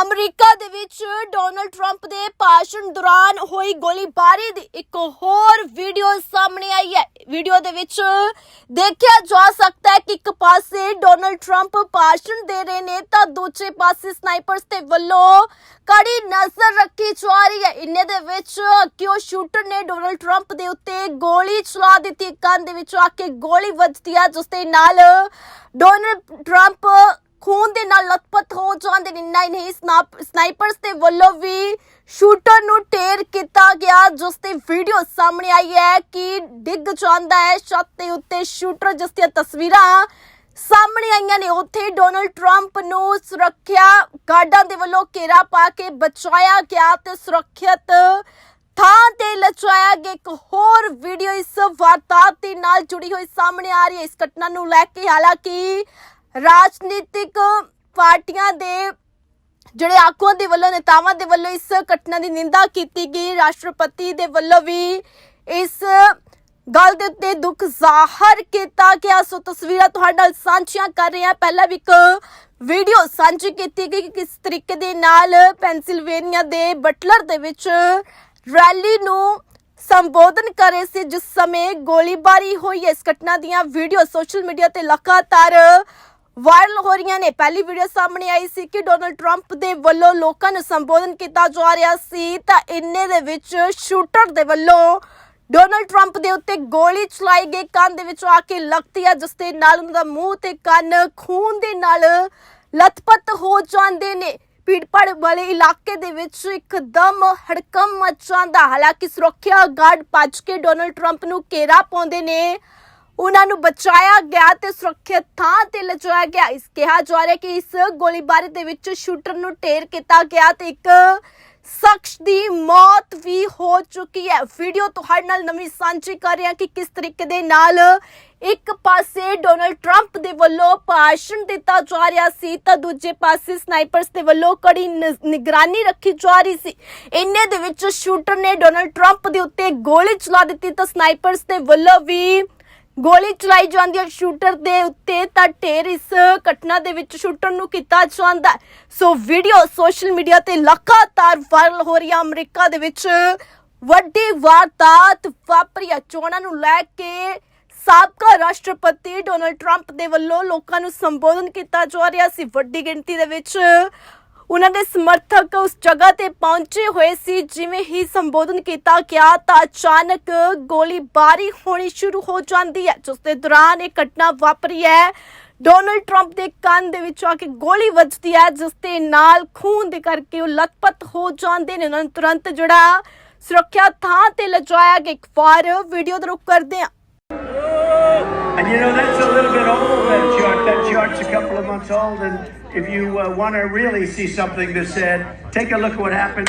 America ਦੇ ਵਿੱਚ Donald Trump ਦੇ ਭਾਸ਼ਣ ਦੌਰਾਨ ਹੋਈ ਗੋਲੀਬਾਰੀ ਦੀ ਇੱਕ ਹੋਰ ਵੀਡੀਓ ਸਾਹਮਣੇ ਆਈ ਹੈ। ਵੀਡੀਓ ਦੇ ਵਿੱਚ ਦੇਖਿਆ ਜਾ ਸਕਦਾ ਹੈ ਕਿ ਇੱਕ ਪਾਸੇ ਡੋਨਲਡ ਟਰੰਪ ਭਾਸ਼ਣ ਦੇ ਰਹੇ ਨੇ ਤਾਂ ਦੂਜੇ ਪਾਸੇ ਸਨਾਈਪਰਸ ਦੇ ਵੱਲੋਂ ਕੜੀ ਨਜ਼ਰ ਰੱਖੀ ਜਾ ਰਹੀ ਹੈ। ਇੰਨੇ ਦੇ ਵਿੱਚ ਕਿਉਂ ਸ਼ੂਟਰ ਨੇ ਡੋਨਲਡ ਟਰੰਪ ਦੇ ਉੱਤੇ ਗੋਲੀ ਚਲਾ ਦਿੱਤੀ? ਕੰਨ ਦੇ ਵਿੱਚ ਆ ਕੇ ਗੋਲੀ ਵੱਜਦੀ ਹੈ, ਜਿਸ ਦੇ ਨਾਲ ਡੋਨਲਡ ਟਰੰਪ ਖੂਨ ਦੇ ਨਾਲ ਲਤਪਤ ਹੋ ਜਾਂਦੇ ਨੇ ਇੰਨਾ ਨਹੀਂ ਸਨਾਈਪਰਸ ਦੇ ਵੱਲੋਂ ਵੀ ਸ਼ੂਟਰ ਨੂੰ ਟੇਰ ਕੀਤਾ ਗਿਆ, ਜਿਸ ਤੇ ਵੀਡੀਓ ਸਾਹਮਣੇ ਆਈ ਹੈ ਕਿ ਡਿੱਗ ਜਾਂਦਾ ਹੈ ਛੱਤ ਦੇ ਉੱਤੇ ਸ਼ੂਟਰ, ਜਿਸ ਦੀਆਂ ਤਸਵੀਰਾਂ ਸਾਹਮਣੇ ਆਈਆਂ ਨੇ। ਉੱਥੇ ਡੋਨਲਡ ਟਰੰਪ ਨੂੰ ਸੁਰੱਖਿਆ ਗਾਰਡਾਂ ਦੇ ਵੱਲੋਂ ਘੇਰਾ ਪਾ ਕੇ ਬਚਾਇਆ ਗਿਆ ਤੇ ਸੁਰੱਖਿਅਤ ਥਾਂ ਤੇ ਲਚਾਇਆ ਗਿਆ। ਇੱਕ ਹੋਰ ਵੀਡੀਓ ਇਸ ਵਾਰਦਾਤ ਦੇ ਨਾਲ ਜੁੜੀ ਹੋਈ ਸਾਹਮਣੇ ਆ ਰਹੀ ਹੈ। ਇਸ ਘਟਨਾ ਨੂੰ ਲੈ ਕੇ ਹਾਲਾਂਕਿ ਰਾਜਨੀਤਿਕ ਪਾਰਟੀਆਂ ਦੇ ਜਿਹੜੇ ਆਗੂਆਂ ਦੇ ਵੱਲੋਂ, ਨੇਤਾਵਾਂ ਦੇ ਵੱਲੋਂ ਇਸ ਘਟਨਾ ਦੀ ਨਿੰਦਾ ਕੀਤੀ ਗਈ। ਰਾਸ਼ਟਰਪਤੀ ਦੇ ਵੱਲੋਂ ਵੀ ਇਸ ਗੱਲ ਦੇ ਉੱਤੇ ਦੁੱਖ ਜ਼ਾਹਰ ਕੀਤਾ ਗਿਆ। ਸੋ ਤਸਵੀਰਾਂ ਤੁਹਾਡੇ ਨਾਲ ਸਾਂਝੀਆਂ ਕਰ ਰਹੇ ਹਾਂ। ਪਹਿਲਾਂ ਵੀ ਇੱਕ ਵੀਡੀਓ ਸਾਂਝੀ ਕੀਤੀ ਗਈ ਕਿ ਕਿਸ ਤਰੀਕੇ ਦੇ ਨਾਲ ਪੈਂਸਿਲਵੇਨੀਆ ਦੇ ਬਟਲਰ ਦੇ ਵਿੱਚ ਰੈਲੀ ਨੂੰ ਸੰਬੋਧਨ ਕਰ ਰਹੇ ਸੀ। ਜਿਸ ਸਮੇਂ ਗੋਲੀਬਾਰੀ ਹੋਈ ਹੈ। ਇਸ ਘਟਨਾ ਦੀਆਂ ਵੀਡੀਓ ਸੋਸ਼ਲ ਮੀਡੀਆ ਤੇ ਲਗਾਤਾਰ ਵਾਇਰਲ ਹੋ ਰਹੀਆਂ ਨੇ। ਪਹਿਲੀ ਵੀਡੀਓ ਸਾਹਮਣੇ ਆਈ ਸੀ ਕਿ ਡੋਨਲਡ ਟਰੰਪ ਦੇ ਵੱਲੋਂ ਲੋਕਾਂ ਨੂੰ ਸੰਬੋਧਨ ਕੀਤਾ ਜਾ ਰਿਹਾ ਸੀ। ਤਾਂ ਇੰਨੇ ਦੇ ਵਿੱਚ ਸ਼ੂਟਰ ਦੇ ਵੱਲੋਂ ਡੋਨਲਡ ਟਰੰਪ ਦੇ ਉੱਤੇ ਗੋਲੀ ਚਲਾਈ ਗਈ। ਕੰਨ ਦੇ ਵਿੱਚ ਆ ਕੇ ਲੱਗਦੀ ਹੈ ਜਿਸ ਦੇ ਨਾਲ ਉਹਨਾਂ ਦਾ ਮੂੰਹ ਤੇ ਕੰਨ ਖੂਨ ਦੇ ਨਾਲ ਲਤਪਤ ਹੋ ਜਾਂਦੇ ਨੇ। ਭੀੜਪੜ ਵਾਲੇ ਇਲਾਕੇ ਦੇ ਵਿੱਚ ਇੱਕਦਮ ਹੜਕੰਮ ਮਚ ਜਾਂਦਾ। ਹਾਲਾਂਕਿ ਸੁਰੱਖਿਆ ਗਾਰਡ ਭੱਜ ਕੇ ਡੋਨਲਡ ਟਰੰਪ ਨੂੰ ਘੇਰਾ ਪਾਉਂਦੇ ਨੇ। ਉਹਨਾਂ ਨੂੰ ਬਚਾਇਆ ਗਿਆ ਤੇ ਸੁਰੱਖਿਅਤ ਥਾਂ ਤੇ ਲਿਜਾਇਆ ਗਿਆ। ਇਸ ਕਿਹਾ ਜਾ ਰਿਹਾ ਕਿ ਇਸ ਗੋਲੀਬਾਰੀ ਦੇ ਵਿੱਚ ਸ਼ੂਟਰ ਨੂੰ ਢੇਰ ਕੀਤਾ ਗਿਆ ਤੇ ਇੱਕ ਸ਼ਖਸ ਦੀ ਮੌਤ ਵੀ ਹੋ ਚੁੱਕੀ ਹੈ। ਵੀਡੀਓ ਤੁਹਾਡੇ ਨਾਲ ਨਵੀਂ ਸਾਂਝੀ ਕਰ ਰਿਹਾ ਕਿ ਕਿਸ ਤਰੀਕੇ ਦੇ ਨਾਲ ਇੱਕ ਪਾਸੇ ਡੋਨਲਡ ਟਰੰਪ ਦੇ ਵੱਲੋਂ ਭਾਸ਼ਣ ਦਿੱਤਾ ਜਾ ਰਿਹਾ ਸੀ, ਤਾਂ ਦੂਜੇ ਪਾਸੇ ਸਨਾਈਪਰਸ ਦੇ ਵੱਲੋਂ ਕੜੀ ਨ- ਨਿਗਰਾਨੀ ਰੱਖੀ ਜਾ ਰਹੀ ਸੀ। ਇੰਨੇ ਦੇ ਵਿੱਚ ਸ਼ੂਟਰ ਨੇ ਡੋਨਲਡ ਟਰੰਪ ਦੇ ਉੱਤੇ ਗੋਲੀ ਚਲਾ ਦਿੱਤੀ, ਤਾਂ ਸਨਾਈਪਰਸ ਦੇ ਵੱਲੋਂ ਵੀ ਗੋਲੀ ਚਲਾਈ ਜਾਂਦੀ ਹੈ ਸ਼ੂਟਰ ਦੇ ਉੱਤੇ ਤਾਂ ਢੇਰ ਇਸ ਘਟਨਾ ਦੇ ਵਿੱਚ ਸ਼ੂਟਰ ਨੂੰ ਕੀਤਾ ਜਾਂਦਾ ਸੋ ਵੀਡੀਓ ਸੋਸ਼ਲ ਮੀਡੀਆ ਤੇ ਲਗਾਤਾਰ ਵਾਇਰਲ ਹੋ ਰਹੀ ਹੈ। ਅਮਰੀਕਾ ਦੇ ਵਿੱਚ ਵੱਡੀ ਵਾਰਦਾਤ ਵਾਪਰੀ ਹੈ। ਚੋਣਾਂ ਨੂੰ ਲੈ ਕੇ ਸਾਬਕਾ ਰਾਸ਼ਟਰਪਤੀ ਡੋਨਲਡ ਟਰੰਪ ਦੇ ਵੱਲੋਂ ਲੋਕਾਂ ਨੂੰ ਸੰਬੋਧਨ ਕੀਤਾ ਜਾ ਰਿਹਾ ਸੀ। ਵੱਡੀ ਗਿਣਤੀ ਦੇ ਵਿੱਚ ਉਹਨਾਂ ਦੇ ਸਮਰਥਕ ਉਸ ਜਗ੍ਹਾ ਤੇ ਪਹੁੰਚੇ ਹੋਏ ਸੀ ਜਿਵੇਂ ਹੀ ਸੰਬੋਧਨ ਕੀਤਾ ਗਿਆ ਤਾਂ ਅਚਾਨਕ ਗੋਲੀਬਾਰੀ ਹੋਣੀ ਸ਼ੁਰੂ ਹੋ ਜਾਂਦੀ ਹੈ। ਜਿਸ ਦੇ ਦੌਰਾਨ ਇਹ ਘਟਨਾ ਵਾਪਰੀ ਹੈ। ਡੋਨਲਡ ਟਰੰਪ ਦੇ ਕੰਨ ਦੇ ਵਿੱਚ ਆ ਕੇ ਗੋਲੀ ਵੱਜਦੀ ਹੈ ਜਿਸ ਦੇ ਨਾਲ ਖੂਨ ਦੇ ਕਰਕੇ ਉਹ ਲਤਪਤ ਹੋ ਜਾਂਦੇ ਨੇ। ਉਹਨਾਂ ਨੂੰ ਤੁਰੰਤ ਜਿਹੜਾ ਸੁਰੱਖਿਆ ਥਾਂ ਤੇ ਲਿਜਾਇਆ ਗਿਆ। ਇੱਕ ਵਾਰ ਵੀਡੀਓ ਦਾ ਰੁਕ ਕਰਦੇ ਹਾਂ। And you know, that's a that chart's a couple of months old. And if you uh, want to really see something that's said, take a look at what happened.